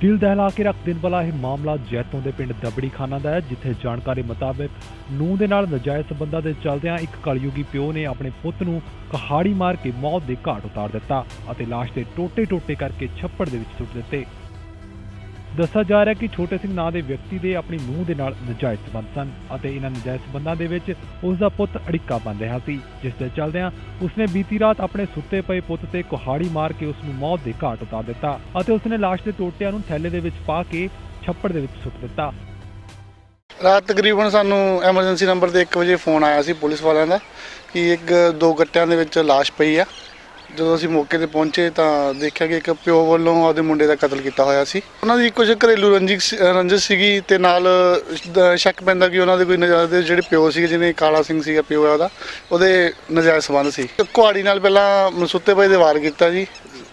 ਦਿਲ ਦਹਿਲਾ ਕੇ ਰੱਖ ਦੇਣ ਵਾਲਾ ਇਹ ਮਾਮਲਾ ਜੈਤੋਂ ਦੇ ਪਿੰਡ ਦਬੜੀ ਖਾਨਾ ਦਾ ਹੈ, ਜਿੱਥੇ ਜਾਣਕਾਰੀ ਮੁਤਾਬਕ ਨੂੰਹ ਦੇ ਨਾਲ ਨਜਾਇਜ਼ ਸਬੰਧਾਂ ਦੇ ਚੱਲਦਿਆਂ ਇੱਕ ਕਲਯੁਗੀ ਪਿਓ ਨੇ ਆਪਣੇ ਪੁੱਤ ਨੂੰ ਕਹਾੜੀ ਮਾਰ ਕੇ ਮੌਤ ਦੇ ਘਾਟ ਉਤਾਰ ਦਿੱਤਾ ਅਤੇ ਲਾਸ਼ ਦੇ ਟੋਟੇ-ਟੋਟੇ ਕਰਕੇ ਛੱਪੜ ਦੇ ਵਿੱਚ ਸੁੱਟ ਦਿੱਤੇ। ਦੱਸਿਆ ਜਾ ਰਿਹਾ ਕਿ ਛੋਟੇ ਸਿੰਘ ਨਾਂ ਦੇ ਵਿਅਕਤੀ ਦੇ ਆਪਣੀ ਨੂੰਹ ਦੇ ਨਾਲ ਨਜਾਇਜ਼ ਸਬੰਧ ਸਨ ਅਤੇ ਇਹਨਾਂ ਨਜਾਇਜ਼ ਸਬੰਧਾਂ ਦੇ ਵਿੱਚ ਉਸ ਦਾ ਪੁੱਤ ਅੜਿੱਕਾ ਬਣ ਰਿਹਾ ਸੀ, ਜਿਸ ਦੇ ਚੱਲਦਿਆਂ ਉਸਨੇ ਬੀਤੀ ਰਾਤ ਆਪਣੇ ਸੁੱਤੇ ਪਏ ਪੁੱਤ ਤੇ ਕੁਹਾੜੀ ਮਾਰ ਕੇ ਉਸ ਨੂੰ ਮੌਤ ਦੇ ਘਾਟ ਉਤਾਰ ਦਿੱਤਾ ਅਤੇ ਉਸਨੇ ਲਾਸ਼ ਦੇ ਟੋਟਿਆਂ ਨੂੰ ਥੈਲੇ ਦੇ ਵਿੱਚ ਪਾ ਕੇ ਛੱਪੜ ਦੇ ਵਿੱਚ ਸੁੱਟ ਦਿੱਤਾ। ਰਾਤ ਤਕਰੀਬਨ ਸਾਨੂੰ ਐਮਰਜੈਂਸੀ ਨੰਬਰ ਤੇ 1 ਵਜੇ ਫੋਨ ਆਇਆ ਸੀ ਪੁਲਿਸ ਵਾਲਿਆਂ ਦਾ ਕਿ ਇੱਕ ਦੋ ਗੱਟਿਆਂ ਦੇ ਵਿੱਚ ਲਾਸ਼ ਪਈ ਆ ਜਦੋਂ ਅਸੀਂ ਮੌਕੇ ਤੇ ਪਹੁੰਚੇ ਤਾਂ ਦੇਖਿਆ ਕਿ ਇੱਕ ਪਿਓ ਵੱਲੋਂ ਆਪਦੇ ਮੁੰਡੇ ਦਾ ਕਤਲ ਕੀਤਾ ਹੋਇਆ ਸੀ। ਉਹਨਾਂ ਦੀ ਕੁਝ ਘਰੇਲੂ ਰੰਜਿਸ਼ ਰੰਜਿਸ਼ ਸੀਗੀ ਤੇ ਨਾਲ ਸ਼ੱਕ ਪੈਂਦਾ ਕਿ ਉਹਨਾਂ ਦੇ ਕੋਈ ਨਜਾਇਜ਼ ਦੇ ਜਿਹੜੇ ਪਿਓ ਸੀਗੇ ਜਿਹਨੇ ਕਾਲਾ ਸਿੰਘ ਸੀਗਾ ਪਿਓ ਹੈ ਉਹਦਾ, ਉਹਦੇ ਨਜਾਇਜ਼ ਸੰਬੰਧ ਸੀ। ਕੁਹਾੜੀ ਨਾਲ ਪਹਿਲਾਂ ਮਨਸੁੱਤੇ ਭਾਈ ਦੇ ਵਾਰ ਕੀਤਾ ਜੀ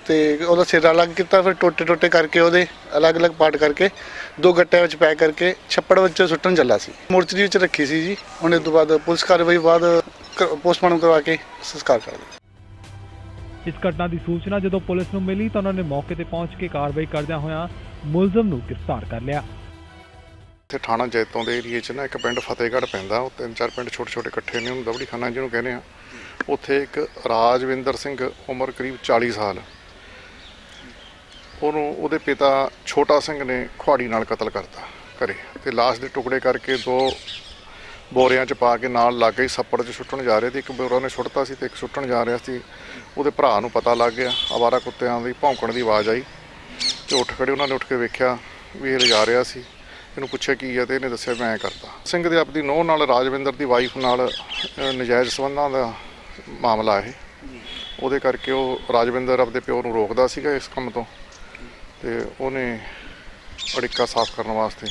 ਤੇ ਉਹਦਾ ਸਿਰ ਅਲੱਗ ਕੀਤਾ, ਫਿਰ ਟੋਟੇ ਟੋਟੇ ਕਰਕੇ ਉਹਦੇ ਅਲੱਗ-ਅਲੱਗ ਪਾਰਟ ਕਰਕੇ, ਦੋ ਗੱਟਿਆਂ ਵਿੱਚ ਪੈਕ ਕਰਕੇ ਛੱਪੜ ਵਿੱਚ ਸੁੱਟਣ ਚੱਲਾ ਸੀ। ਮੋਰਚਰੀ ਵਿੱਚ ਰੱਖੀ ਸੀ ਜੀ। ਹੁਣ ਇਸ ਤੋਂ ਬਾਅਦ ਪੁਲਿਸ ਕਾਰਵਾਈ ਬਾਅਦ ਪੋਸਟਮਾਰਟਮ ਕਰਵਾ ਕੇ ਸੰਸਕਾਰ ਕਰ ਦਿੱਤਾ ਇਸ ਘਟਨਾ ਦੀ ਸੂਚਨਾ ਜਦੋਂ ਪੁਲਿਸ ਨੂੰ ਮਿਲੀ ਤਾਂ ਉਹਨਾਂ ਨੇ ਮੌਕੇ ਤੇ ਪਹੁੰਚ ਕੇ ਕਾਰਵਾਈ ਕਰਦਿਆਂ ਹੋਇਆਂ ਮੁਲਜ਼ਮ ਨੂੰ ਗ੍ਰਿਫਤਾਰ ਕਰ ਲਿਆ। ਇੱਥੇ ਥਾਣਾ ਜੈਤੋਂ ਦੇ ਏਰੀਏ 'ਚ ਨਾ ਇੱਕ ਪਿੰਡ ਫਤਿਹਗੜ੍ਹ ਪੈਂਦਾ, ਉਹ ਤਿੰਨ ਚਾਰ ਪਿੰਡ ਛੋਟੇ ਛੋਟੇ ਇਕੱਠੇ ਨੇ, ਉਹਨੂੰ ਦਬੜੀ ਖਾਨਾ ਜਿਹਨੂੰ ਕਹਿੰਦੇ ਆ। ਉੱਥੇ ਇੱਕ ਰਾਜਵਿੰਦਰ ਸਿੰਘ ਉਮਰ ਕਰੀਬ 40 ਸਾਲ, ਉਹਨੂੰ ਉਹਦੇ ਪਿਤਾ ਛੋਟਾ ਸਿੰਘ ਨੇ ਖੁਆੜੀ ਨਾਲ ਕਤਲ ਕਰਤਾ ਘਰੇ ਤੇ ਲਾਸ਼ ਦੇ ਟੁਕੜੇ ਕਰਕੇ ਦੋ ਬੋਰਿਆਂ 'ਚ ਪਾ ਕੇ ਨਾਲ ਲੱਗ ਗਈ, ਸੱਪੜ 'ਚ ਸੁੱਟਣ ਜਾ ਰਹੇ ਤੇ ਇੱਕ ਬੋਰਾ ਨੇ ਸੁੱਟਤਾ ਸੀ ਤੇ ਇੱਕ ਸੁੱਟਣ ਜਾ ਰਿਹਾ ਸੀ। ਉਹਦੇ ਭਰਾ ਨੂੰ ਪਤਾ ਲੱਗ ਗਿਆ। ਆਵਾਰਾ ਕੁੱਤਿਆਂ ਦੀ ਭੌਂਕਣ ਦੀ ਆਵਾਜ਼ ਆਈ। ਤੇ ਉੱਠ ਖੜੇ ਉਹਨਾਂ ਨੇ ਉੱਠ ਕੇ ਵੇਖਿਆ ਵੀ ਇਹ ਲਿਜਾ ਰਿਹਾ ਸੀ। ਇਹਨੂੰ ਪੁੱਛਿਆ ਕੀ ਹੈ ਤੇ ਇਹਨੇ ਦੱਸਿਆ, ਮੈਂ ਕਰਤਾ ਸਿੰਘ ਦੇ ਆਪਦੀ ਨੋਹ ਨਾਲ, ਰਾਜਵਿੰਦਰ ਦੀ ਵਾਈਫ ਨਾਲ ਨਜਾਇਜ਼ ਸੰਬੰਧਾਂ ਦਾ ਮਾਮਲਾ ਇਹ। ਉਹਦੇ ਕਰਕੇ ਉਹ ਰਾਜਵਿੰਦਰ ਆਪਦੇ ਪਿਓ ਨੂੰ ਰੋਕਦਾ ਸੀਗਾ ਇਸ ਕੰਮ ਤੋਂ। ਤੇ ਉਹਨੇ ਅੜਿੱਕਾ ਸਾਫ਼ ਕਰਨ ਵਾਸਤੇ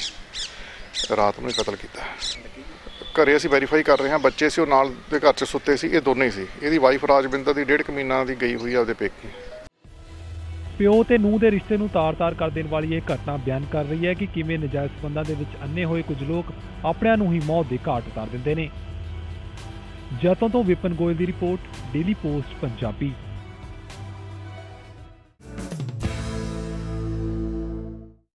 ਰਾਤ ਨੂੰ ਹੀ ਕਤਲ ਕੀਤਾ। ਘਰੇ ਅਸੀਂ ਵੈਰੀਫਾਈ ਕਰ ਰਹੇ ਹਾਂ, ਬੱਚੇ ਸੀ, ਉਹ ਨਾਲ ਦੇ ਘਰ 'ਚ ਸੁੱਤੇ ਸੀ, ਇਹ ਦੋਨੇ ਹੀ ਸੀ। ਇਹਦੀ ਵਾਈਫ ਰਾਜਵਿੰਦਰ ਦੀ ਡੇਢ ਕੁ ਮਹੀਨਾ ਦੀ ਗਈ ਹੋਈ ਆ ਉਹਦੇ ਪੇਕੇ। ਪਿਓ ਤੇ ਨੂੰਹ ਦੇ ਰਿਸ਼ਤੇ ਨੂੰ ਤਾਰ-ਤਾਰ ਕਰ ਦੇਣ ਵਾਲੀ ਇਹ ਘਟਨਾ ਬਿਆਨ ਕਰ ਰਹੀ ਹੈ ਕਿ ਕਿਵੇਂ ਨਜਾਇਜ਼ ਸਬੰਧਾਂ ਦੇ ਵਿੱਚ ਅੰਨੇ ਹੋਏ ਕੁਝ ਲੋਕ ਆਪਣਿਆਂ ਨੂੰ ਹੀ ਮੌਤ ਦੇ ਘਾਟ ਉਤਾਰ ਦਿੰਦੇ ਨੇ। ਜਤੋਂ ਤੋਂ ਵਿਪਨ ਗੋਇਲ ਦੀ ਰਿਪੋਰਟ ਡੇਲੀ ਪੋਸਟ ਪੰਜਾਬੀ।